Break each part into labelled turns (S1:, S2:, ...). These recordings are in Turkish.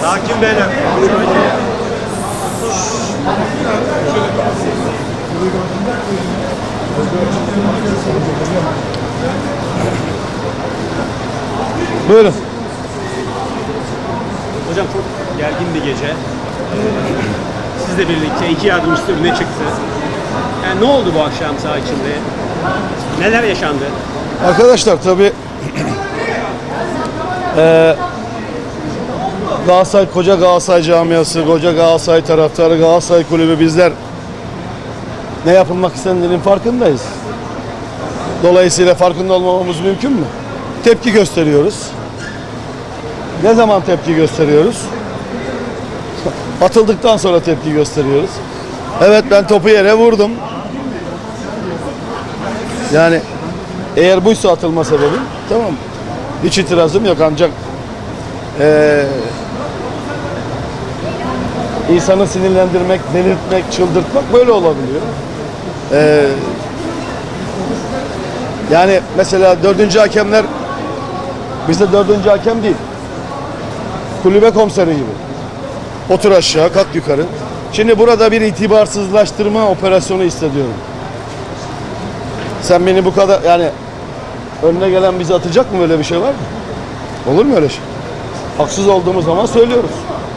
S1: Sakin beyler.
S2: Buyurun.
S1: Hocam çok gergin bir gece. Ee, Sizle birlikte iki yardımcısı öne çıktı. Yani ne oldu bu akşam saha içinde? Neler yaşandı?
S2: Arkadaşlar tabi eee Galatasaray, koca Galatasaray camiası, koca Galatasaray taraftarı, Galatasaray kulübü bizler ne yapılmak istendiğinin farkındayız. Dolayısıyla farkında olmamamız mümkün mü? Tepki gösteriyoruz. Ne zaman tepki gösteriyoruz? Atıldıktan sonra tepki gösteriyoruz. Evet ben topu yere vurdum. Yani eğer buysa atılma sebebi tamam. Hiç itirazım yok ancak eee insanı sinirlendirmek, delirtmek, çıldırtmak böyle olabiliyor. Eee, yani mesela dördüncü hakemler bizde dördüncü hakem değil. Kulübe komiseri gibi. Otur aşağı, kalk yukarı. Şimdi burada bir itibarsızlaştırma operasyonu hissediyorum. Sen beni bu kadar yani önüne gelen bizi atacak mı böyle bir şey var mı? Olur mu öyle şey? Haksız olduğumuz zaman söylüyoruz.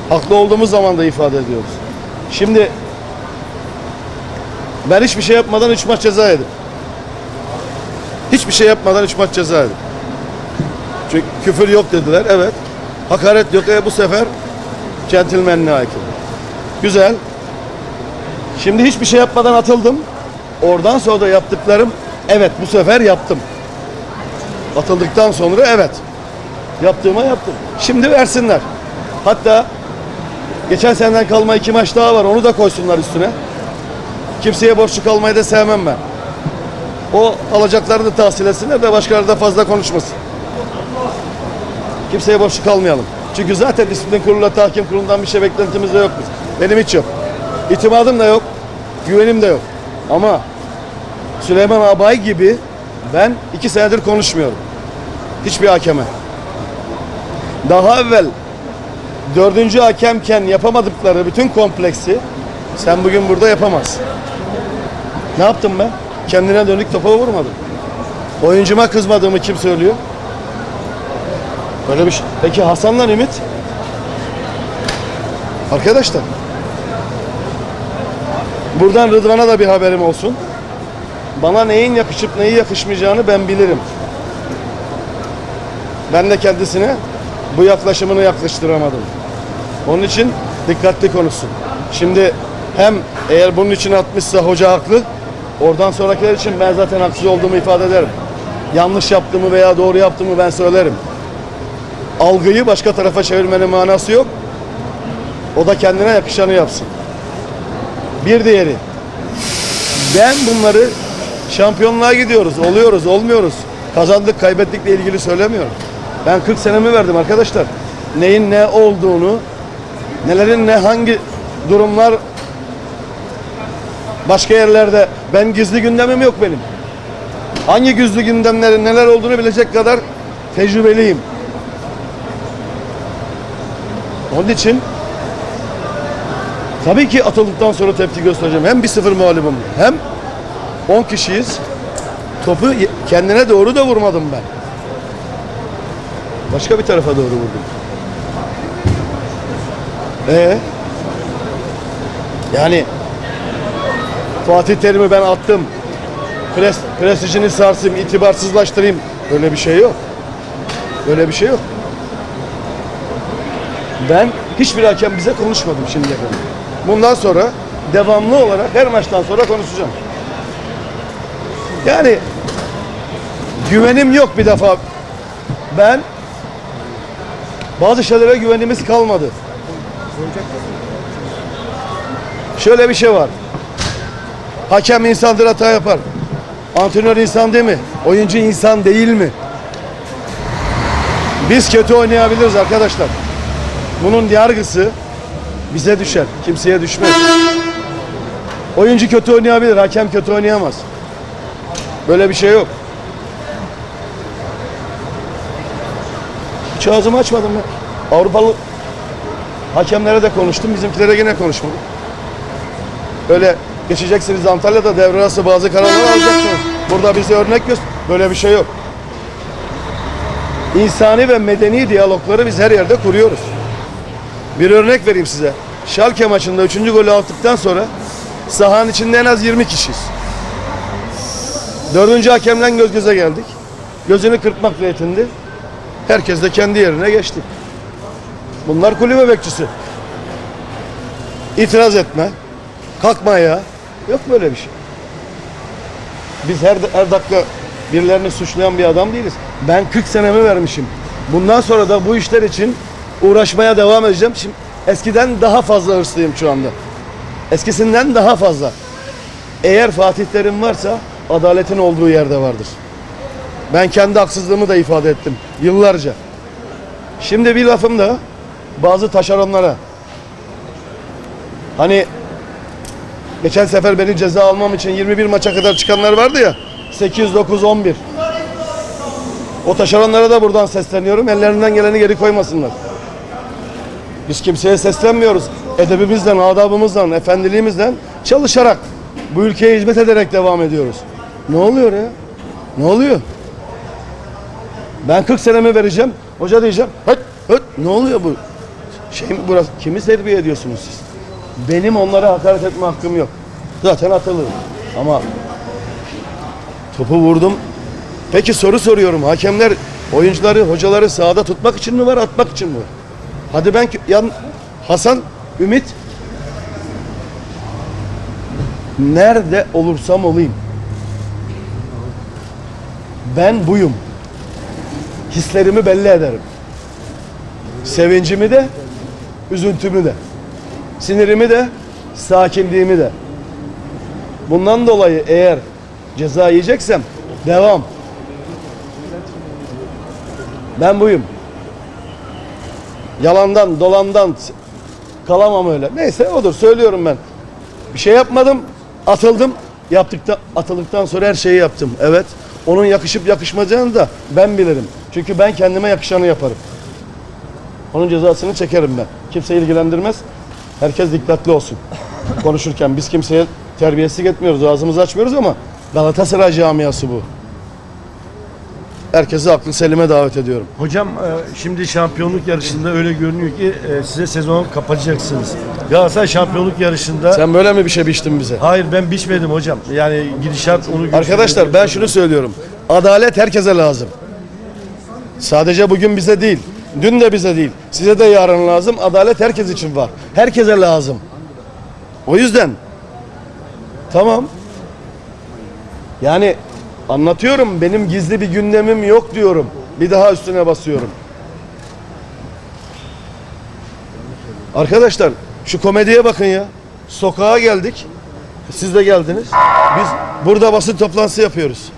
S2: Haklı olduğumuz zaman da ifade ediyoruz. Şimdi ben hiçbir şey yapmadan 3 maç ceza yedim. Hiçbir şey yapmadan 3 maç ceza yedim. Çünkü küfür yok dediler. Evet. Hakaret yok. E bu sefer centilmenliğe aykırı. Güzel. Şimdi hiçbir şey yapmadan atıldım. Oradan sonra da yaptıklarım evet bu sefer yaptım. Atıldıktan sonra evet. Yaptığıma yaptım. Şimdi versinler. Hatta geçen seneden kalma iki maç daha var. Onu da koysunlar üstüne. Kimseye borçlu kalmayı da sevmem ben. O alacaklarını tahsil etsinler de başkaları da fazla konuşmasın. Kimseye borçlu kalmayalım. Çünkü zaten disiplin kuruluyla tahkim kurulundan bir şey beklentimiz de yok. Benim hiç yok. İtimadım da yok. Güvenim de yok. Ama Süleyman Abay gibi ben iki senedir konuşmuyorum. Hiçbir hakeme. Daha evvel dördüncü hakemken yapamadıkları bütün kompleksi sen bugün burada yapamazsın. Ne yaptım ben? Kendine dönük topa vurmadım. Oyuncuma kızmadığımı kim söylüyor? Böyle bir şey. Peki Hasan'la Ümit? Arkadaşlar. Buradan Rıdvan'a da bir haberim olsun. Bana neyin yakışıp neyi yakışmayacağını ben bilirim. Ben de kendisine bu yaklaşımını yaklaştıramadım. Onun için dikkatli konuşsun. Şimdi hem eğer bunun için atmışsa hoca haklı. Oradan sonrakiler için ben zaten haksız olduğumu ifade ederim. Yanlış yaptığımı veya doğru yaptığımı ben söylerim. Algıyı başka tarafa çevirmenin manası yok. O da kendine yakışanı yapsın. Bir diğeri. Ben bunları şampiyonluğa gidiyoruz, oluyoruz, olmuyoruz. Kazandık, kaybettikle ilgili söylemiyorum. Ben 40 senemi verdim arkadaşlar. Neyin ne olduğunu, nelerin ne hangi durumlar başka yerlerde ben gizli gündemim yok benim. Hangi gizli gündemlerin neler olduğunu bilecek kadar tecrübeliyim. Onun için tabii ki atıldıktan sonra tepki göstereceğim. Hem 1-0 mağlubum hem 10 kişiyiz. Topu kendine doğru da vurmadım ben. Başka bir tarafa doğru vurdum. Ee? Yani Fatih Terim'i ben attım. Pres, prestijini sarsayım, itibarsızlaştırayım. Öyle bir şey yok. Öyle bir şey yok. Ben hiçbir hakem bize konuşmadım şimdiye kadar. Bundan sonra devamlı olarak her maçtan sonra konuşacağım. Yani güvenim yok bir defa. Ben bazı şeylere güvenimiz kalmadı. Şöyle bir şey var. Hakem insandır hata yapar. Antrenör insan değil mi? Oyuncu insan değil mi? Biz kötü oynayabiliriz arkadaşlar. Bunun yargısı bize düşer. Kimseye düşmez. Oyuncu kötü oynayabilir, hakem kötü oynayamaz. Böyle bir şey yok. Hiç ağzımı açmadım ben. Avrupalı Hakemlere de konuştum, bizimkilere yine konuşmadım. Öyle geçeceksiniz Antalya'da devre arası bazı kararlar alacaksınız. Burada bize örnek göster. Böyle bir şey yok. İnsani ve medeni diyalogları biz her yerde kuruyoruz. Bir örnek vereyim size. Schalke maçında 3. golü attıktan sonra sahanın içinde en az 20 kişiyiz. Dördüncü hakemle göz göze geldik. Gözünü kırpmakla yetindi. Herkes de kendi yerine geçti. Bunlar kulübe bekçisi. İtiraz etme. Kalkma ya. Yok böyle bir şey. Biz her, her dakika birilerini suçlayan bir adam değiliz. Ben 40 senemi vermişim. Bundan sonra da bu işler için uğraşmaya devam edeceğim. Şimdi eskiden daha fazla hırslıyım şu anda. Eskisinden daha fazla. Eğer Fatih Terim varsa adaletin olduğu yerde vardır. Ben kendi haksızlığımı da ifade ettim yıllarca. Şimdi bir lafım da bazı taşeronlara. Hani geçen sefer beni ceza almam için 21 maça kadar çıkanlar vardı ya. 8, 9, 11. O taşeronlara da buradan sesleniyorum. Ellerinden geleni geri koymasınlar. Biz kimseye seslenmiyoruz. Edebimizden, adabımızdan, efendiliğimizden çalışarak bu ülkeye hizmet ederek devam ediyoruz. Ne oluyor ya? Ne oluyor? Ben 40 senemi vereceğim. Hoca diyeceğim. Höt, höt. Ne oluyor bu? Şey mi burası? Kimi terbiye ediyorsunuz siz? Benim onlara hakaret etme hakkım yok. Zaten atılırım. Ama topu vurdum. Peki soru soruyorum. Hakemler oyuncuları, hocaları sahada tutmak için mi var, atmak için mi var? Hadi ben yan Hasan, Ümit nerede olursam olayım. Ben buyum. Hislerimi belli ederim. Sevincimi de, üzüntümü de. Sinirimi de, sakinliğimi de. Bundan dolayı eğer ceza yiyeceksem devam. Ben buyum. Yalandan, dolandan kalamam öyle. Neyse odur söylüyorum ben. Bir şey yapmadım, atıldım. Yaptıktan, atıldıktan sonra her şeyi yaptım. Evet. Onun yakışıp yakışmayacağını da ben bilirim. Çünkü ben kendime yakışanı yaparım. Onun cezasını çekerim ben. Kimse ilgilendirmez. Herkes dikkatli olsun. Konuşurken biz kimseye terbiyesizlik etmiyoruz, ağzımızı açmıyoruz ama Galatasaray camiası bu. Herkesi aklı selime davet ediyorum.
S3: Hocam e, şimdi şampiyonluk yarışında öyle görünüyor ki e, size sezonu kapatacaksınız. Galatasaray şampiyonluk yarışında
S2: Sen böyle mi bir şey biçtin bize?
S3: Hayır ben biçmedim hocam. Yani gidişat onu.
S2: Arkadaşlar ben şunu söylüyorum. Adalet herkese lazım. Sadece bugün bize değil. Dün de bize değil. Size de yarın lazım. Adalet herkes için var. Herkese lazım. O yüzden tamam. Yani anlatıyorum. Benim gizli bir gündemim yok diyorum. Bir daha üstüne basıyorum. Arkadaşlar şu komediye bakın ya. Sokağa geldik. Siz de geldiniz. Biz burada basın toplantısı yapıyoruz.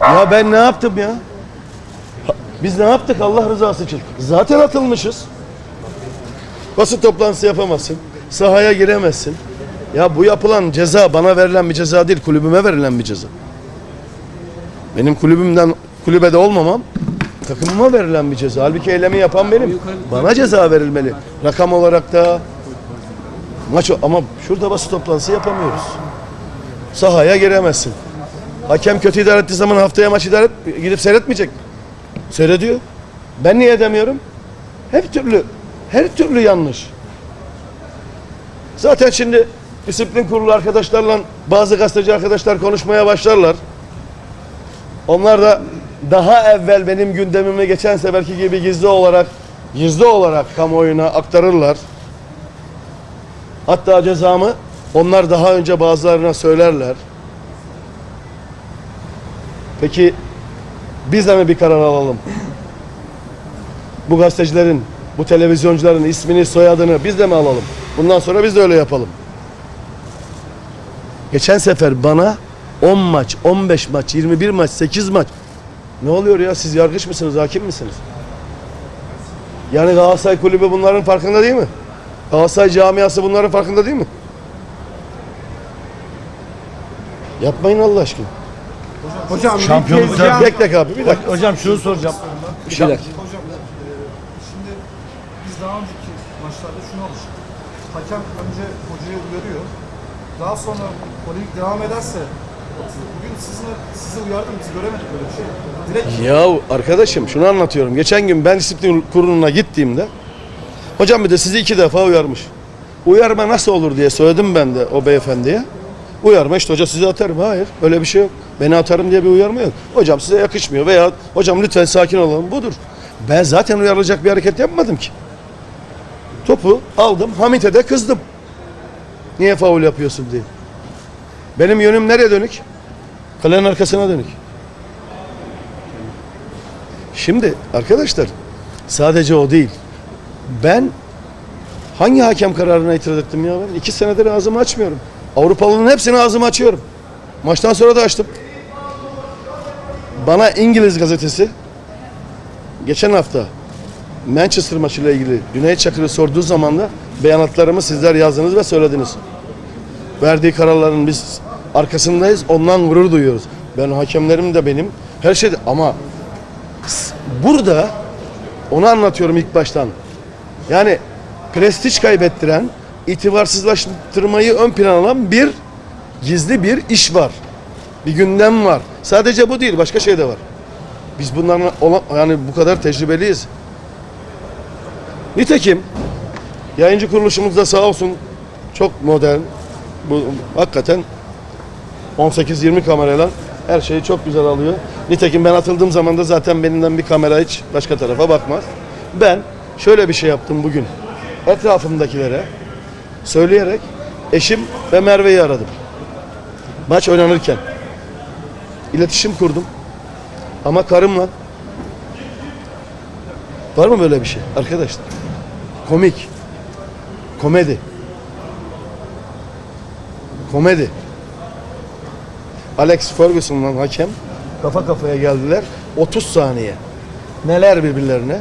S2: Ya ben ne yaptım ya? Biz ne yaptık Allah rızası için? Zaten atılmışız. Basın toplantısı yapamazsın. Sahaya giremezsin. Ya bu yapılan ceza bana verilen bir ceza değil, kulübüme verilen bir ceza. Benim kulübümden kulübede olmamam takımıma verilen bir ceza. Halbuki eylemi yapan benim. Bana ceza verilmeli. Rakam olarak da maç ama şurada basın toplantısı yapamıyoruz. Sahaya giremezsin. Hakem kötü idare ettiği zaman haftaya maç idare gidip seyretmeyecek. mi? Seyrediyor. Ben niye edemiyorum? Her türlü, her türlü yanlış. Zaten şimdi disiplin kurulu arkadaşlarla bazı gazeteci arkadaşlar konuşmaya başlarlar. Onlar da daha evvel benim gündemimi geçen seferki gibi gizli olarak gizli olarak kamuoyuna aktarırlar. Hatta cezamı onlar daha önce bazılarına söylerler. Peki biz de mi bir karar alalım? Bu gazetecilerin, bu televizyoncuların ismini, soyadını biz de mi alalım? Bundan sonra biz de öyle yapalım. Geçen sefer bana 10 maç, 15 maç, 21 maç, 8 maç. Ne oluyor ya? Siz yargıç mısınız, hakim misiniz? Yani Galatasaray kulübü bunların farkında değil mi? Galatasaray camiası bunların farkında değil mi? Yapmayın Allah aşkına.
S4: Hocam
S3: Şampiyonlukta-
S2: Bekle abi bir dakika.
S3: Hocam şunu soracağım.
S2: Bir dakika.
S4: Şimdi biz daha önceki maçlarda şunu alıştık. Hakem önce hocayı uyarıyor. Daha sonra polemik devam ederse. Bugün sizinle, sizi uyardım, biz göremedik böyle bir şey. Direkt
S2: Ya arkadaşım şunu anlatıyorum. Geçen gün ben disiplin kuruluna gittiğimde hocam bir de sizi iki defa uyarmış. Uyarma nasıl olur diye söyledim ben de o beyefendiye. Uyarma işte hoca sizi atarım. Hayır öyle bir şey yok. Beni atarım diye bir uyarma yok. Hocam size yakışmıyor veya hocam lütfen sakin olalım budur. Ben zaten uyarılacak bir hareket yapmadım ki. Topu aldım Hamit'e de kızdım. Niye faul yapıyorsun diye. Benim yönüm nereye dönük? Kalenin arkasına dönük. Şimdi arkadaşlar sadece o değil. Ben hangi hakem kararına itiraz ettim ya ben? iki senedir ağzımı açmıyorum. Avrupalıların hepsini ağzımı açıyorum. Maçtan sonra da açtım. Bana İngiliz gazetesi geçen hafta Manchester maçıyla ilgili Cüneyt Çakır'ı sorduğu zaman da beyanatlarımı sizler yazdınız ve söylediniz. Verdiği kararların biz arkasındayız. Ondan gurur duyuyoruz. Ben hakemlerim de benim. Her şey de- ama burada onu anlatıyorum ilk baştan. Yani prestij kaybettiren, itibarsızlaştırmayı ön plana alan bir gizli bir iş var. Bir gündem var. Sadece bu değil, başka şey de var. Biz bunların olan, yani bu kadar tecrübeliyiz. Nitekim yayıncı kuruluşumuz da sağ olsun çok modern. Bu hakikaten 18-20 kamerayla her şeyi çok güzel alıyor. Nitekim ben atıldığım zaman da zaten benimden bir kamera hiç başka tarafa bakmaz. Ben şöyle bir şey yaptım bugün. Etrafımdakilere söyleyerek eşim ve Merve'yi aradım. Maç oynanırken. İletişim kurdum. Ama karımla var mı böyle bir şey arkadaşlar? Komik. Komedi. Komedi. Alex Ferguson'la hakem kafa kafaya geldiler. 30 saniye. Neler birbirlerine.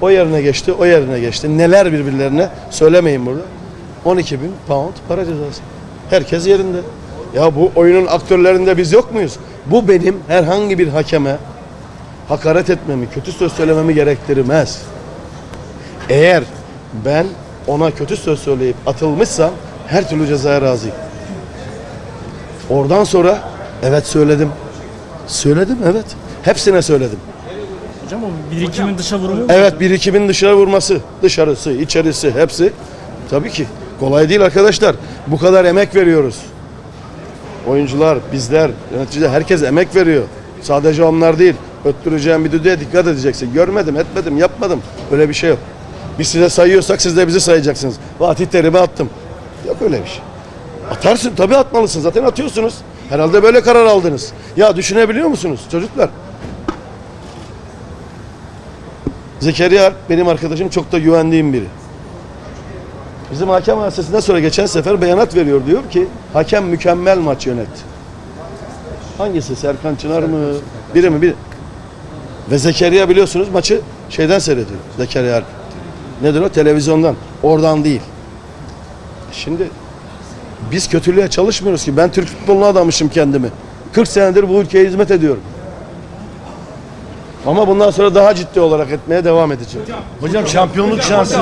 S2: O yerine geçti, o yerine geçti. Neler birbirlerine söylemeyin burada. 12 bin pound para cezası. Herkes yerinde. Ya bu oyunun aktörlerinde biz yok muyuz? Bu benim herhangi bir hakeme hakaret etmemi, kötü söz söylememi gerektirmez. Eğer ben ona kötü söz söyleyip atılmışsam her türlü cezaya razıyım. Oradan sonra evet söyledim. Söyledim evet. Hepsine söyledim.
S5: Hocam o birikimin dışa vurumu
S2: Evet birikimin dışarı vurması, dışarısı, içerisi hepsi. Tabii ki kolay değil arkadaşlar. Bu kadar emek veriyoruz. Oyuncular, bizler, yöneticiler herkes emek veriyor. Sadece onlar değil. Öttüreceğim bir düdüğe dikkat edeceksin. Görmedim, etmedim, yapmadım. Öyle bir şey yok. Biz size sayıyorsak siz de bizi sayacaksınız. Fatih Terim'e attım. Yok öyle bir şey. Atarsın tabii atmalısın. Zaten atıyorsunuz. Herhalde böyle karar aldınız. Ya düşünebiliyor musunuz çocuklar? Zekeriya benim arkadaşım çok da güvendiğim biri. Bizim hakem hadisesinden sonra geçen sefer beyanat veriyor diyor ki hakem mükemmel maç yönetti. Hangisi? Serkan Çınar mı? Biri mi? Biri. Ve Zekeriya biliyorsunuz maçı şeyden seyrediyor. Zekeriya Alp. Nedir o? Televizyondan. Oradan değil. Şimdi biz kötülüğe çalışmıyoruz ki. Ben Türk futboluna adamışım kendimi. 40 senedir bu ülkeye hizmet ediyorum. Ama bundan sonra daha ciddi olarak etmeye devam edeceğim.
S3: Hocam şampiyonluk şansı